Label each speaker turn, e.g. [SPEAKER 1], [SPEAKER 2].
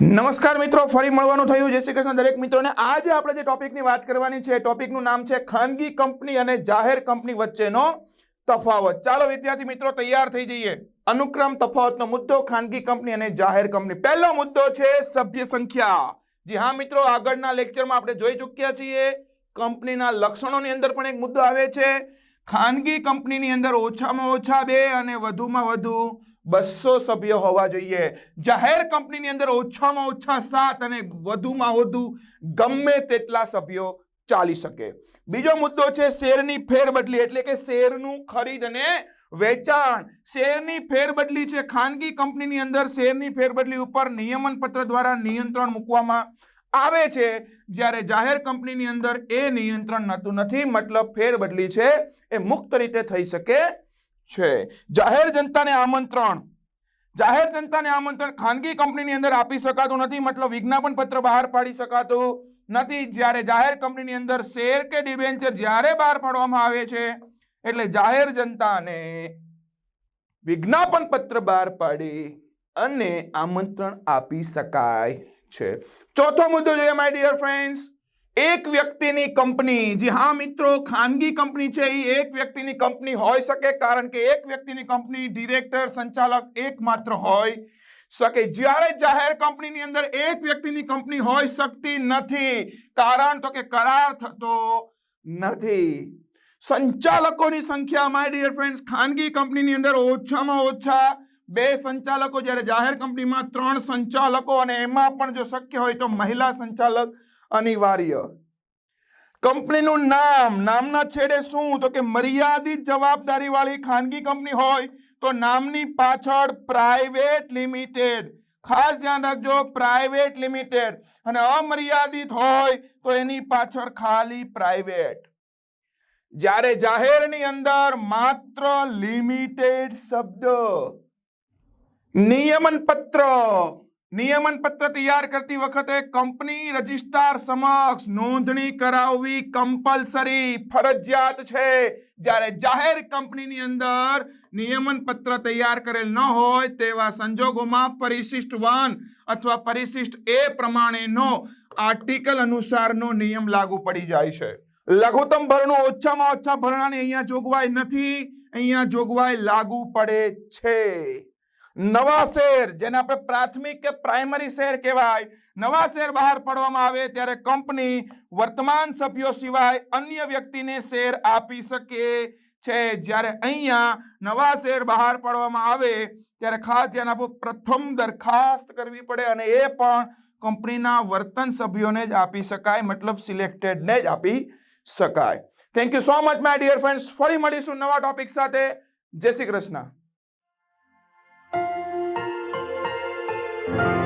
[SPEAKER 1] નમસ્કાર મિત્રો, ફરી મળવાનું થયું. જય શ્રી કૃષ્ણ દરેક મિત્રોને. આજે આપણે જે ટોપિકની વાત કરવાની છે ટોપિકનું નામ છે ખાનગી કંપની અને જાહેર કંપની વચ્ચેનો તફાવત. ચાલો વિદ્યાર્થી મિત્રો, તૈયાર થઈ જઈએ. અનુક્રમ તફાવતનો મુદ્દો, ખાનગી કંપની અને જાહેર કંપની. પહેલો મુદ્દો છે સભ્ય સંખ્યા. જી હા મિત્રો, આગળના લેક્ચરમાં આપણે જોઈ ચૂક્યા છીએ. કંપનીના લક્ષણોની અંદર પણ એક મુદ્દો આવે છે. ખાનગી કંપનીની અંદર ઓછામાં ઓછા બે અને વધુમાં વધુ બસો સભ્યો હોવા જોઈએ. જાહેર કંપનીની અંદર ઓછામાં ઓછા સાત અને વધુમાં વધુ ગમે તેટલા સભ્યો ચાલી શકે. બીજો મુદ્દો છે શેરની ફેરબદલી, એટલે કે શેરનું ખરીદ અને વેચાણ. શેરની ફેરબદલી છે ખાનગી કંપનીની અંદર શેરની ફેરબદલી ઉપર નિયમન પત્ર દ્વારા નિયંત્રણ મૂકવામાં આવે છે. જ્યારે જાહેર કંપનીની અંદર એ નિયંત્રણ નતું નથી, મતલબ ફેરબદલી છે, એ મુક્ત રીતે થઈ શકે છે. જાહેર જનતાને આમંત્રણ. જાહેર જનતાને આમંત્રણ. ખાનગી કંપનીની અંદર આપી શકાતું નથી. મતલબ વિજ્ઞાપન પત્ર બહાર પાડી શકાતું નથી. જ્યારે જાહેર કંપનીની અંદર શેર કે ડિબેન્ચર જ્યારે બહાર પાડવામાં આવે છે, એટલે જાહેર જનતાને વિજ્ઞાપન પત્ર બહાર પાડી અને આમંત્રણ આપી શકાય છે. ચોથો મુદ્દો જોઈએ માય ડિયર ફ્રેન્ડ્સ એક વ્યક્તિની કંપની, જી હા મિત્રો, ખાનગી કંપની છે એ એક વ્યક્તિની કંપની હોઈ શકે, કારણ કે એક વ્યક્તિની કંપની ડિરેક્ટર, સંચાલક એકમાત્ર હોય શકે. જ્યારે જાહેર કંપનીની અંદર એક વ્યક્તિની કંપની હોઈ શકતી નથી, કારણ તો કે કરાર થતો નથી. સંચાલકોની સંખ્યા માય ડિયર ફ્રેન્ડ્સ ખાનગી કંપનીની અંદર ઓછામાં ઓછા બે સંચાલકો, જ્યારે જાહેર કંપનીમાં ત્રણ સંચાલકો, અને એમાં પણ જો શક્ય હોય તો મહિલા સંચાલક અનિવાર્ય. કંપનીનું નામ, નામના છેડે શું? તો કે મર્યાદિત જવાબદારી વાળી ખાનગી કંપની હોય તો નામની પાછળ પ્રાઇવેટ લિમિટેડ. ખાસ ધ્યાન રાખજો, પ્રાઇવેટ લિમિટેડ. અને અમર્યાદિત હોય તો એની પાછળ ખાલી પ્રાઇવેટ. જ્યારે જાહેરની અંદર માત્ર લિમિટેડ શબ્દ નિયમન પત્ર નિયમન પત્ર તૈયાર કરતી વખતે કંપની રજિસ્ટ્રાર સમક્ષ નોંધણી કરાવવી કમ્પલસરી ફરજિયાત છે. જ્યારે જાહેર કંપનીની અંદર નિયમન પત્ર તૈયાર કરેલ ન હોય તેવા સંજોગોમાં પરિશિષ્ટ વન અથવા પરિશિષ્ટ એ પ્રમાણેનો આર્ટિકલ અનુસારનો નિયમ લાગુ પડી જાય છે. લઘુત્તમ ભરણો ઓછામાં ઓછા ભરણાની અહીંયા જોગવાઈ નથી, અહીંયા જોગવાઈ લાગુ પડે છે. નવા શેર જેને આપણે પ્રાથમિક કે પ્રાઇમરી શેર કહેવાય, નવા શેર બહાર પાડવામાં આવે ત્યારે કંપની વર્તમાન સભ્યો સિવાય અન્ય વ્યક્તિને શેર આપી શકે છે. જ્યારે અહીંયા નવા શેર બહાર પાડવામાં આવે ત્યારે ખાસ ધ્યાન આપો, પ્રથમ દરખાસ્ત કરવી પડે અને એ પણ કંપનીના વર્તન સભ્યોને જ આપી શકાય, મતલબ સિલેક્ટેડને જ આપી શકાય. Thank you so much my dear friends ફરી મળીશું નવા ટોપિક સાથે. જય શ્રી કૃષ્ણ. Thank you.